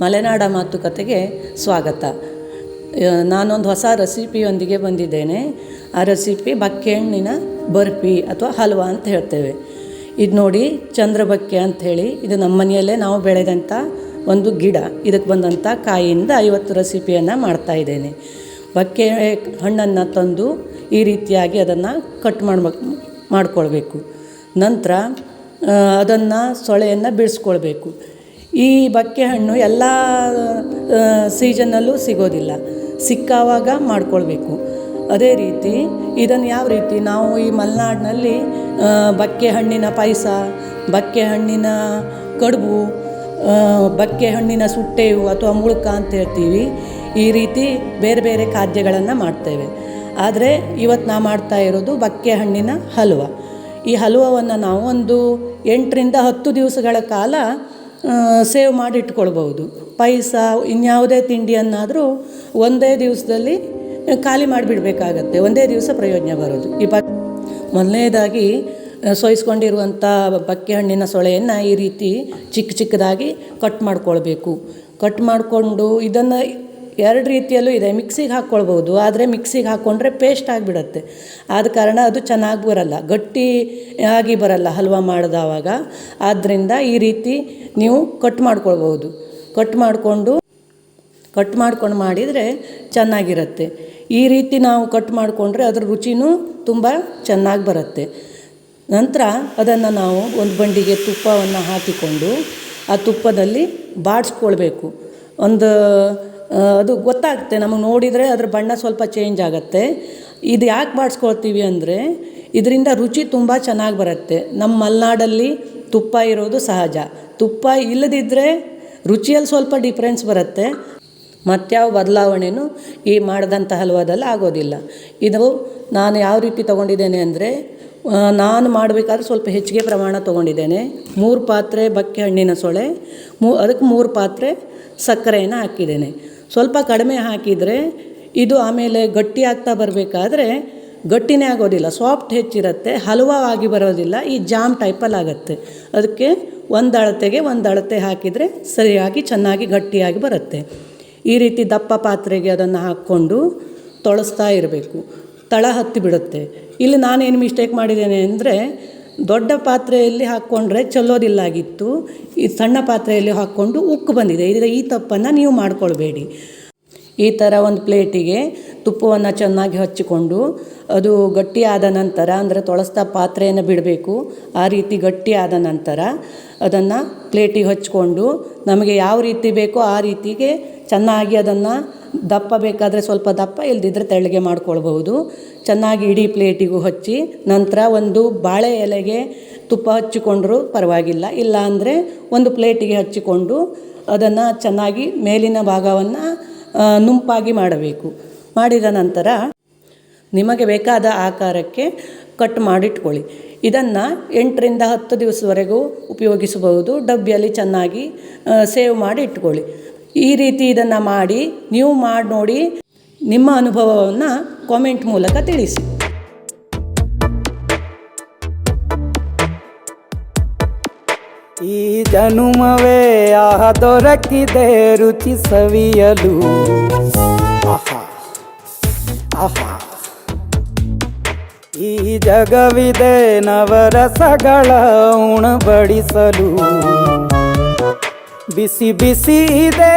ಮಲೆನಾಡ ಮಾತುಕತೆಗೆ ಸ್ವಾಗತ. ನಾನೊಂದು ಹೊಸ ರೆಸಿಪಿಯೊಂದಿಗೆ ಬಂದಿದ್ದೇನೆ. ಆ ರೆಸಿಪಿ ಬಕ್ಕೆಹಣ್ಣಿನ ಬರ್ಫಿ ಅಥವಾ ಹಲ್ವಾ ಅಂತ ಹೇಳ್ತೇವೆ. ಇದು ನೋಡಿ ಚಂದ್ರಬಕ್ಕೆ ಅಂಥೇಳಿ ಇದು ನಮ್ಮ ಮನೆಯಲ್ಲೇ ನಾವು ಬೆಳೆದಂಥ ಒಂದು ಗಿಡ. ಇದಕ್ಕೆ ಬಂದಂಥ ಕಾಯಿಯಿಂದ ಐವತ್ತು ರೆಸಿಪಿಯನ್ನು ಮಾಡ್ತಾ ಇದ್ದೇನೆ. ಬಕ್ಕೆ ಹಣ್ಣನ್ನು ತಂದು ಈ ರೀತಿಯಾಗಿ ಅದನ್ನು ಕಟ್ ಮಾಡ್ಬೇಕು ಮಾಡ್ಕೊಳ್ಬೇಕು. ನಂತರ ಅದನ್ನು ಸೊಳೆಯನ್ನು ಬಿಡಿಸ್ಕೊಳ್ಬೇಕು. ಈ ಬಕ್ಕೆ ಹಣ್ಣು ಎಲ್ಲ ಸೀಸನ್ನಲ್ಲೂ ಸಿಗೋದಿಲ್ಲ. ಸಿಕ್ಕಾವಾಗ ಮಾಡ್ಕೊಳ್ಬೇಕು. ಅದೇ ರೀತಿ ಇದನ್ನು ಯಾವ ರೀತಿ ನಾವು ಈ ಮಲೆನಾಡಿನಲ್ಲಿ ಬಕ್ಕೆ ಹಣ್ಣಿನ ಪಾಯಸ, ಬಕ್ಕೆ ಹಣ್ಣಿನ ಕಡುಬು ಬಕ್ಕೆ ಹಣ್ಣಿನ ಸುಟ್ಟೆವು ಅಥವಾ ಮುಳುಕ ಅಂತ ಹೇಳ್ತೀವಿ. ಈ ರೀತಿ ಬೇರೆ ಬೇರೆ ಖಾದ್ಯಗಳನ್ನು ಮಾಡ್ತೇವೆ. ಆದರೆ ಇವತ್ತು ನಾ ಮಾಡ್ತಾ ಇರೋದು ಬಕ್ಕೆ ಹಣ್ಣಿನ ಹಲ್ವ. ಈ ಹಲ್ವವನ್ನು ನಾವು ಒಂದು ಎಂಟರಿಂದ ಹತ್ತು ದಿವಸಗಳ ಕಾಲ ಸೇವ್ ಮಾಡಿ ಇಟ್ಕೊಳ್ಬೋದು ಪಾಯಸ, ಇನ್ಯಾವುದೇ ತಿಂಡಿಯನ್ನಾದರೂ ಒಂದೇ ದಿವಸದಲ್ಲಿ ಖಾಲಿ ಮಾಡಿಬಿಡ್ಬೇಕಾಗತ್ತೆ. ಒಂದೇ ದಿವಸ ಪ್ರಯೋಜನ ಬರೋದು. ಈ ಬ ಮೊದಲನೇದಾಗಿ ಸೋಯಿಸ್ಕೊಂಡಿರುವಂಥ ಬಕ್ಕೆ ಹಣ್ಣಿನ ಸೊಳೆಯನ್ನು ಈ ರೀತಿ ಚಿಕ್ಕ ಚಿಕ್ಕದಾಗಿ ಕಟ್ ಮಾಡ್ಕೊಳ್ಬೇಕು. ಕಟ್ ಮಾಡಿಕೊಂಡು ಇದನ್ನು ಎರಡು ರೀತಿಯಲ್ಲೂ ಇದೆ. ಮಿಕ್ಸಿಗೆ ಹಾಕ್ಕೊಳ್ಬೋದು. ಆದರೆ ಮಿಕ್ಸಿಗೆ ಹಾಕ್ಕೊಂಡ್ರೆ ಪೇಸ್ಟ್ ಆಗಿಬಿಡತ್ತೆ. ಆದ ಕಾರಣ ಅದು ಚೆನ್ನಾಗಿ ಬರಲ್ಲ. ಗಟ್ಟಿ ಆಗಿ ಬರಲ್ಲ ಹಲ್ವ ಮಾಡಿದವಾಗ. ಆದ್ದರಿಂದ ಈ ರೀತಿ ನೀವು ಕಟ್ ಮಾಡ್ಕೊಳ್ಬೋದು ಕಟ್ ಮಾಡಿಕೊಂಡು ಕಟ್ ಮಾಡ್ಕೊಂಡು ಮಾಡಿದರೆ ಚೆನ್ನಾಗಿರುತ್ತೆ. ಈ ರೀತಿ ನಾವು ಕಟ್ ಮಾಡಿಕೊಂಡ್ರೆ ಅದ್ರ ರುಚಿನೂ ತುಂಬ ಚೆನ್ನಾಗಿ ಬರುತ್ತೆ. ನಂತರ ಅದನ್ನು ನಾವು ಒಂದು ಬಂಡಿಗೆ ತುಪ್ಪವನ್ನು ಹಾಕಿಕೊಂಡು ಆ ತುಪ್ಪದಲ್ಲಿ ಬಾಡಿಸ್ಕೊಳ್ಬೇಕು. ಒಂದು ಅದು ಗೊತ್ತಾಗುತ್ತೆ. ನಮಗೆ ನೋಡಿದರೆ ಅದ್ರ ಬಣ್ಣ ಸ್ವಲ್ಪ ಚೇಂಜ್ ಆಗುತ್ತೆ. ಇದು ಯಾಕೆ ಬಾಡಿಸ್ಕೊಳ್ತೀವಿ ಅಂದರೆ, ಇದರಿಂದ ರುಚಿ ತುಂಬ ಚೆನ್ನಾಗಿ ಬರುತ್ತೆ. ನಮ್ಮ ಮಲೆನಾಡಲ್ಲಿ ತುಪ್ಪ ಇರೋದು ಸಹಜ. ತುಪ್ಪ ಇಲ್ಲದಿದ್ದರೆ ರುಚಿಯಲ್ಲಿ ಸ್ವಲ್ಪ ಡಿಫ್ರೆನ್ಸ್ ಬರುತ್ತೆ. ಮತ್ಯಾವ ಬದಲಾವಣೆಯೂ ಈ ಮಾಡಿದಂಥ ಹಲ್ವಾದಲ್ಲಿ ಆಗೋದಿಲ್ಲ. ಇದು ನಾನು ಯಾವ ರೀತಿ ತೊಗೊಂಡಿದ್ದೇನೆ ಅಂದರೆ ನಾನು ಮಾಡಬೇಕಾದ್ರೆ ಸ್ವಲ್ಪ ಹೆಚ್ಚಿಗೆ ಪ್ರಮಾಣ ತೊಗೊಂಡಿದ್ದೇನೆ. ಮೂರು ಪಾತ್ರೆ ಬಕ್ಕೆ ಹಣ್ಣಿನ ಸೊಳೆ, ಮೂ ಅದಕ್ಕೆ ಮೂರು ಪಾತ್ರೆ ಸಕ್ಕರೆಯನ್ನು ಹಾಕಿದ್ದೇನೆ. ಸ್ವಲ್ಪ ಕಡಿಮೆ ಹಾಕಿದರೆ ಇದು ಆಮೇಲೆ ಗಟ್ಟಿ ಆಗ್ತಾ ಬರಬೇಕಾದ್ರೆ ಗಟ್ಟಿನೇ ಆಗೋದಿಲ್ಲ ಸಾಫ್ಟ್ ಹೆಚ್ಚಿರುತ್ತೆ ಹಲವಾಗಿ ಬರೋದಿಲ್ಲ, ಈ ಜಾಮ್ ಟೈಪಲ್ಲಿ ಆಗುತ್ತೆ. ಅದಕ್ಕೆ ಒಂದು ಅಳತೆಗೆ ಒಂದು ಅಳತೆ ಹಾಕಿದರೆ ಸರಿಯಾಗಿ ಚೆನ್ನಾಗಿ ಗಟ್ಟಿಯಾಗಿ ಬರುತ್ತೆ. ಈ ರೀತಿ ದಪ್ಪ ಪಾತ್ರೆಗೆ ಅದನ್ನು ಹಾಕ್ಕೊಂಡು ತೊಳಸ್ತಾ ಇರಬೇಕು. ತಳ ಹತ್ತಿ ಬಿಡುತ್ತೆ. ಇಲ್ಲಿ ನಾನೇನು ಮಿಸ್ಟೇಕ್ ಮಾಡಿದ್ದೇನೆ ಅಂದರೆ ದೊಡ್ಡ ಪಾತ್ರೆಯಲ್ಲಿ ಹಾಕ್ಕೊಂಡ್ರೆ ಚೆಲ್ಲೋದಿಲ್ಲಾಗಿತ್ತು ಈ ಸಣ್ಣ ಪಾತ್ರೆಯಲ್ಲಿ ಹಾಕ್ಕೊಂಡು ಉಕ್ಕು ಬಂದಿದೆ. ಇದರ ಈ ತಪ್ಪನ್ನು ನೀವು ಮಾಡಿಕೊಳ್ಬೇಡಿ. ಈ ಥರ ಒಂದು ಪ್ಲೇಟಿಗೆ ತುಪ್ಪವನ್ನು ಚೆನ್ನಾಗಿ ಹಚ್ಚಿಕೊಂಡು, ಅದು ಗಟ್ಟಿಯಾದ ನಂತರ, ಅಂದರೆ ತೊಳಸ್ತಾ ಪಾತ್ರೆಯನ್ನು ಬಿಡಬೇಕು, ಆ ರೀತಿ ಗಟ್ಟಿಯಾದ ನಂತರ ಅದನ್ನು ಪ್ಲೇಟಿಗೆ ಹಚ್ಕೊಂಡು ನಮಗೆ ಯಾವ ರೀತಿ ಬೇಕೋ ಆ ರೀತಿಗೆ ಚೆನ್ನಾಗಿ ಅದನ್ನು ದಪ್ಪ ಬೇಕಾದರೆ ಸ್ವಲ್ಪ ದಪ್ಪ, ಇಲ್ದಿದ್ರೆ ತೆಳ್ಳಗೆ ಮಾಡ್ಕೊಳ್ಬಹುದು. ಚೆನ್ನಾಗಿ ಇಡೀ ಪ್ಲೇಟಿಗೂ ಹಚ್ಚಿ ನಂತರ ಒಂದು ಬಾಳೆ ಎಲೆಗೆ ತುಪ್ಪ ಹಚ್ಚಿಕೊಂಡರೂ ಪರವಾಗಿಲ್ಲ. ಇಲ್ಲ ಅಂದರೆ ಒಂದು ಪ್ಲೇಟಿಗೆ ಹಚ್ಚಿಕೊಂಡು ಅದನ್ನು ಚೆನ್ನಾಗಿ ಮೇಲಿನ ಭಾಗವನ್ನು ನುಂಪಾಗಿ ಮಾಡಬೇಕು. ಮಾಡಿದ ನಂತರ ನಿಮಗೆ ಬೇಕಾದ ಆಕಾರಕ್ಕೆ ಕಟ್ ಮಾಡಿಟ್ಕೊಳ್ಳಿ. ಇದನ್ನು ಎಂಟರಿಂದ ಹತ್ತು ದಿವಸದವರೆಗೂ ಉಪಯೋಗಿಸಬಹುದು. ಡಬ್ಬಿಯಲ್ಲಿ ಚೆನ್ನಾಗಿ ಸೇವ್ ಮಾಡಿ ಇಟ್ಕೊಳ್ಳಿ. ಈ ರೀತಿ ಇದನ್ನು ಮಾಡಿ, ನೀವು ಮಾಡಿ ನೋಡಿ, ನಿಮ್ಮ ಅನುಭವವನ್ನು ಕಾಮೆಂಟ್ ಮೂಲಕ ತಿಳಿಸಿ. ಈ ಜನುಮವೇ ಆಹ ದೊರಕಿದೆ ರುಚಿ ಸವಿಯಲು ಜಗವಿದೆ ನವರಸಗಳ ಉಣಬಡಿಸಲು. ಬಿಸಿ ಬಿಸಿ ಇದೆ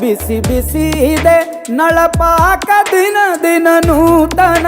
ಬಿಸಿ ಬಿಸಿ ಇದೆ ನಳಪಾಕ ದಿನ ದಿನ ನೂತನ.